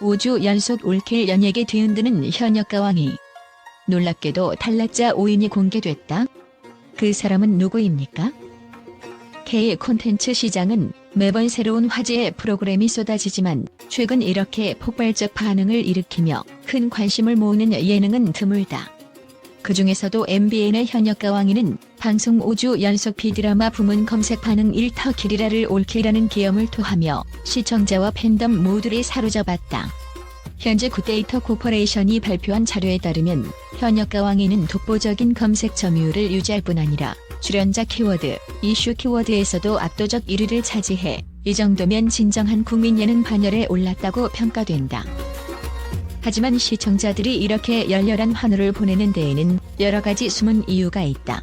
5주 연속 올킬 연예계 뒤흔드는 현역 가왕이 놀랍게도 탈락자 5인이 공개됐다. 그 사람은 누구입니까? K 콘텐츠 시장은 매번 새로운 화제의 프로그램이 쏟아지지만 최근 이렇게 폭발적 반응을 일으키며 큰 관심을 모으는 예능은 드물다. 그 중에서도 MBN의 현역 가왕이는 방송 5주 연속 B드라마 부문 검색 반응 1터 길이라를 올킬이라는 기염을 토하며 시청자와 팬덤 모두를 사로잡았다. 현재 굿데이터 코퍼레이션이 발표한 자료에 따르면 현역 가왕이는 독보적인 검색 점유율을 유지할 뿐 아니라 출연자 키워드, 이슈 키워드에서도 압도적 1위를 차지해 이 정도면 진정한 국민 예능 반열에 올랐다고 평가된다. 하지만 시청자들이 이렇게 열렬한 환호를 보내는 데에는 여러 가지 숨은 이유가 있다.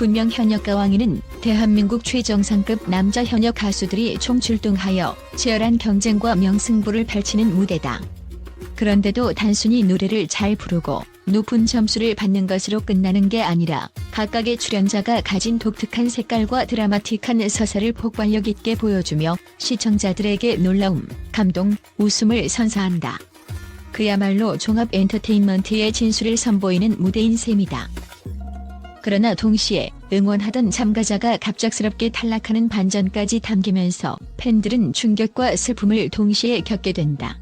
분명 현역 가왕이는 대한민국 최정상급 남자 현역 가수들이 총출동하여 치열한 경쟁과 명승부를 펼치는 무대다. 그런데도 단순히 노래를 잘 부르고 높은 점수를 받는 것으로 끝나는 게 아니라 각각의 출연자가 가진 독특한 색깔과 드라마틱한 서사를 폭발력 있게 보여주며 시청자들에게 놀라움, 감동, 웃음을 선사한다. 그야말로 종합 엔터테인먼트의 진수를 선보이는 무대인 셈이다. 그러나 동시에 응원하던 참가자가 갑작스럽게 탈락하는 반전까지 담기면서 팬들은 충격과 슬픔을 동시에 겪게 된다.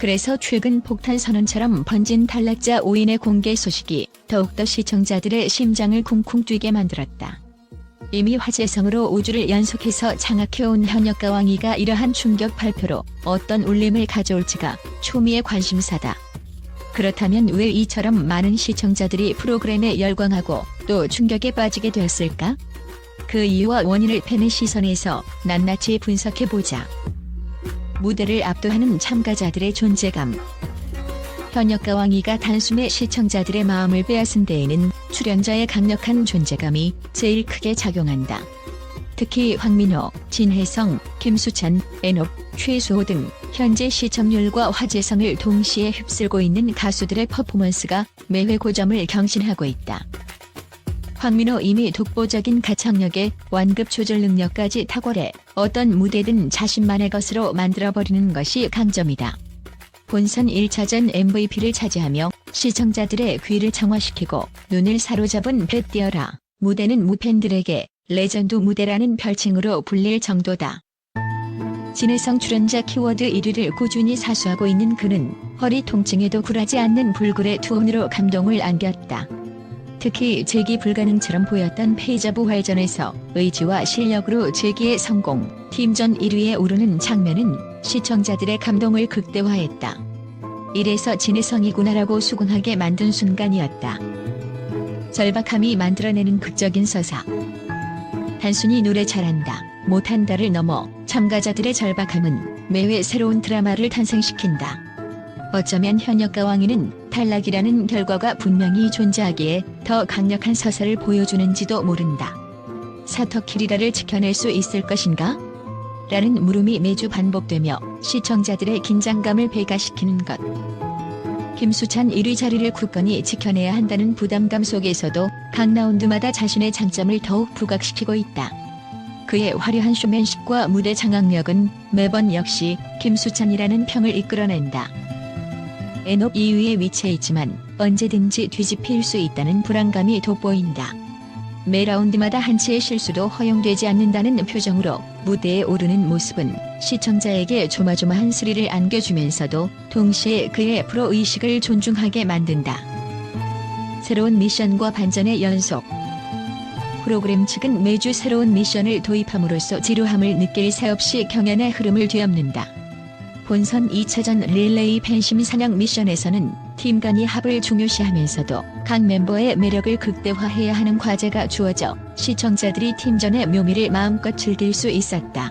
그래서 최근 폭탄 선언처럼 번진 탈락자 5인의 공개 소식이 더욱더 시청자들의 심장을 쿵쿵 뛰게 만들었다. 이미 화제성으로 5주를 연속해서 장악해온 현역 가왕이가 이러한 충격 발표로 어떤 울림을 가져올지가 초미의 관심사다. 그렇다면 왜 이처럼 많은 시청자들이 프로그램에 열광하고 또 충격에 빠지게 되었을까? 그 이유와 원인을 팬의 시선에서 낱낱이 분석해보자. 무대를 압도하는 참가자들의 존재감. 현역 가왕이가 단숨에 시청자들의 마음을 빼앗은 데에는 출연자의 강력한 존재감이 제일 크게 작용한다. 특히 황민호, 진혜성, 김수찬, 애녹, 최수호 등 현재 시청률과 화제성을 동시에 휩쓸고 있는 가수들의 퍼포먼스가 매회 고점을 경신하고 있다. 황민호 이미 독보적인 가창력에 완급 조절 능력까지 탁월해 어떤 무대든 자신만의 것으로 만들어버리는 것이 강점이다. 본선 1차전 MVP를 차지하며 시청자들의 귀를 청화시키고 눈을 사로잡은 뱃띄어라 무대는 무팬들에게 레전드 무대라는 별칭으로 불릴 정도다. 진혜성 출연자 키워드 1위를 꾸준히 사수하고 있는 그는 허리 통증에도 굴하지 않는 불굴의 투혼으로 감동을 안겼다. 특히 재기 불가능처럼 보였던 페이저 부활전에서 의지와 실력으로 재기의 성공, 팀전 1위에 오르는 장면은 시청자들의 감동을 극대화했다. 이래서 진혜성이구나라고 수긍하게 만든 순간이었다. 절박함이 만들어내는 극적인 서사. 단순히 노래 잘한다, 못한다를 넘어 참가자들의 절박함은 매회 새로운 드라마를 탄생시킨다. 어쩌면 현역 가왕이는 탈락이라는 결과가 분명히 존재하기에 더 강력한 서사를 보여주는지도 모른다. 사터키리라를 지켜낼 수 있을 것인가? 라는 물음이 매주 반복되며 시청자들의 긴장감을 배가시키는 것. 김수찬 1위 자리를 굳건히 지켜내야 한다는 부담감 속에서도 각 라운드마다 자신의 장점을 더욱 부각시키고 있다. 그의 화려한 쇼맨십과 무대 장악력은 매번 역시 김수찬이라는 평을 이끌어낸다. 애녹 2위에 위치해 있지만 언제든지 뒤집힐 수 있다는 불안감이 돋보인다. 매 라운드마다 한 채의 실수도 허용되지 않는다는 표정으로 무대에 오르는 모습은 시청자에게 조마조마한 스릴을 안겨주면서도 동시에 그의 프로 의식을 존중하게 만든다. 새로운 미션과 반전의 연속. 프로그램 측은 매주 새로운 미션을 도입함으로써 지루함을 느낄 새 없이 경연의 흐름을 뒤엎는다. 본선 2차전 릴레이 팬심 사냥 미션에서는 팀 간의 합을 중요시하면서도 각 멤버의 매력을 극대화해야 하는 과제가 주어져 시청자들이 팀전의 묘미를 마음껏 즐길 수 있었다.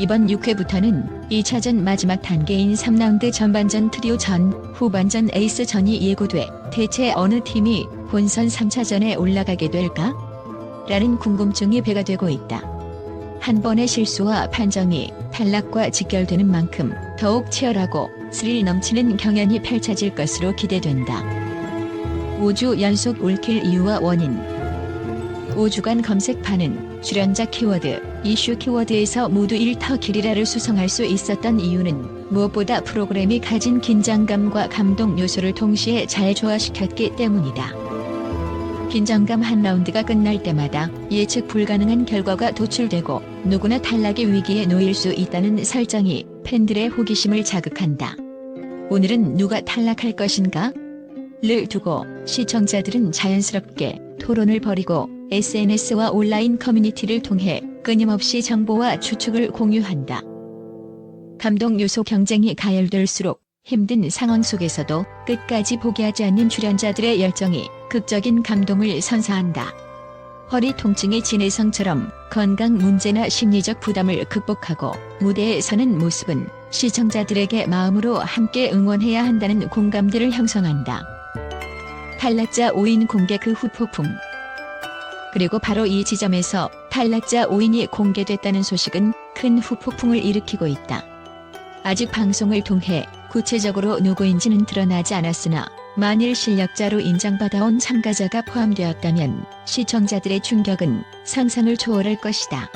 이번 6회부터는 2차전 마지막 단계인 3라운드 전반전 트리오 전, 후반전 에이스 전이 예고돼 대체 어느 팀이 본선 3차전에 올라가게 될까? 라는 궁금증이 배가 되고 있다. 한 번의 실수와 판정이 탈락과 직결되는 만큼 더욱 치열하고 스릴 넘치는 경연이 펼쳐질 것으로 기대된다. 5주 연속 올킬 이유와 원인 5주간 검색판은 출연자 키워드, 이슈 키워드에서 모두 1터 길이라를 수성할 수 있었던 이유는 무엇보다 프로그램이 가진 긴장감과 감동 요소를 동시에 잘 조화시켰기 때문이다. 긴장감 한 라운드가 끝날 때마다 예측 불가능한 결과가 도출되고 누구나 탈락의 위기에 놓일 수 있다는 설정이 팬들의 호기심을 자극한다. 오늘은 누가 탈락할 것인가? 를 두고 시청자들은 자연스럽게 토론을 벌이고 SNS와 온라인 커뮤니티를 통해 끊임없이 정보와 추측을 공유한다. 감동 요소 경쟁이 가열될수록 힘든 상황 속에서도 끝까지 포기하지 않는 출연자들의 열정이 극적인 감동을 선사한다. 허리 통증의 진해성처럼 건강 문제나 심리적 부담을 극복하고 무대에 서는 모습은 시청자들에게 마음으로 함께 응원해야 한다는 공감대를 형성한다. 탈락자 5인 공개 그 후 폭풍. 그리고 바로 이 지점에서 탈락자 5인이 공개됐다는 소식은 큰 후폭풍을 일으키고 있다. 아직 방송을 통해 구체적으로 누구인지는 드러나지 않았으나 만일 실력자로 인정받아온 참가자가 포함되었다면 시청자들의 충격은 상상을 초월할 것이다.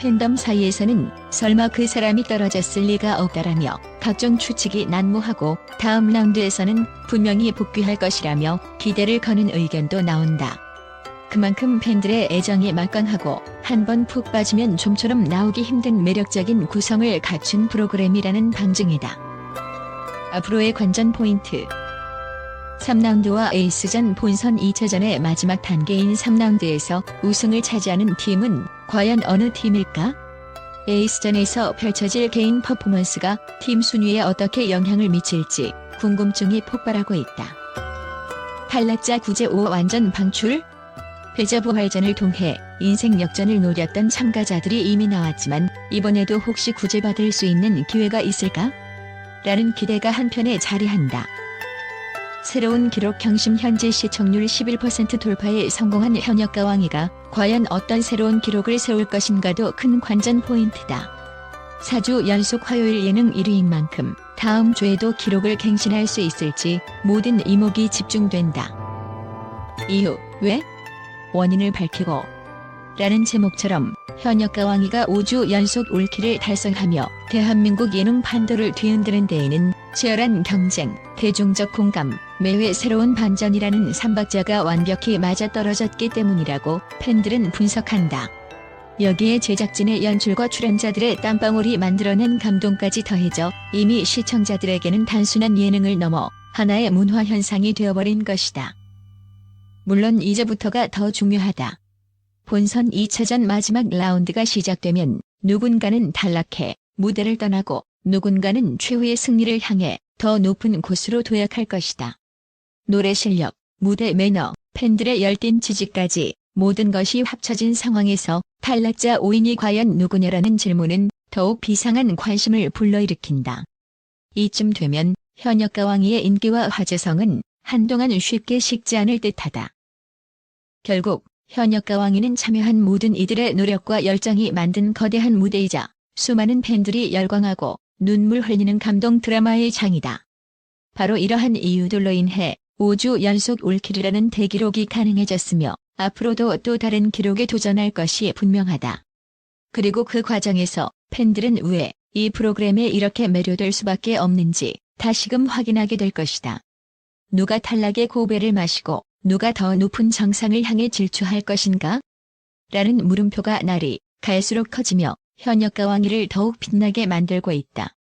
팬덤 사이에서는 설마 그 사람이 떨어졌을 리가 없다라며 각종 추측이 난무하고 다음 라운드에서는 분명히 복귀할 것이라며 기대를 거는 의견도 나온다. 그만큼 팬들의 애정이 막강하고 한 번 푹 빠지면 좀처럼 나오기 힘든 매력적인 구성을 갖춘 프로그램이라는 방증이다. 앞으로의 관전 포인트 3라운드와 에이스전 본선 2차전의 마지막 단계인 3라운드에서 우승을 차지하는 팀은 과연 어느 팀일까? 에이스전에서 펼쳐질 개인 퍼포먼스가 팀 순위에 어떻게 영향을 미칠지 궁금증이 폭발하고 있다. 탈락자 구제 5 완전 방출? 패자 부활전을 통해 인생 역전을 노렸던 참가자들이 이미 나왔지만 이번에도 혹시 구제받을 수 있는 기회가 있을까? 라는 기대가 한편에 자리한다. 새로운 기록 경심 현재 시청률 11% 돌파에 성공한 현역 가 왕이가 과연 어떤 새로운 기록을 세울 것인가도 큰 관전 포인트다. 4주 연속 화요일 예능 1위인 만큼 다음 주에도 기록을 갱신할 수 있을지 모든 이목이 집중된다. 이유, 왜? 원인을 밝히고 라는 제목처럼 현역 가 왕이가 5주 연속 올킬을 달성하며 대한민국 예능 판도를 뒤흔드는 데에는 치열한 경쟁, 대중적 공감, 매회 새로운 반전이라는 삼박자가 완벽히 맞아떨어졌기 때문이라고 팬들은 분석한다. 여기에 제작진의 연출과 출연자들의 땀방울이 만들어낸 감동까지 더해져 이미 시청자들에게는 단순한 예능을 넘어 하나의 문화 현상이 되어버린 것이다. 물론 이제부터가 더 중요하다. 본선 2차전 마지막 라운드가 시작되면 누군가는 탈락해 무대를 떠나고 누군가는 최후의 승리를 향해 더 높은 곳으로 도약할 것이다. 노래 실력, 무대 매너, 팬들의 열띤 지지까지 모든 것이 합쳐진 상황에서 탈락자 5인이 과연 누구냐라는 질문은 더욱 비상한 관심을 불러일으킨다. 이쯤 되면 현역 가 왕이의 인기와 화제성은 한동안 쉽게 식지 않을 듯하다. 결국 현역 가 왕이는 참여한 모든 이들의 노력과 열정이 만든 거대한 무대이자 수많은 팬들이 열광하고 눈물 흘리는 감동 드라마의 장이다. 바로 이러한 이유들로 인해 5주 연속 올킬이라는 대기록이 가능해졌으며 앞으로도 또 다른 기록에 도전할 것이 분명하다. 그리고 그 과정에서 팬들은 왜 이 프로그램에 이렇게 매료될 수밖에 없는지 다시금 확인하게 될 것이다. 누가 탈락의 고배를 마시고 누가 더 높은 정상을 향해 질주할 것인가? 라는 물음표가 날이 갈수록 커지며 현역가 왕위를 더욱 빛나게 만들고 있다.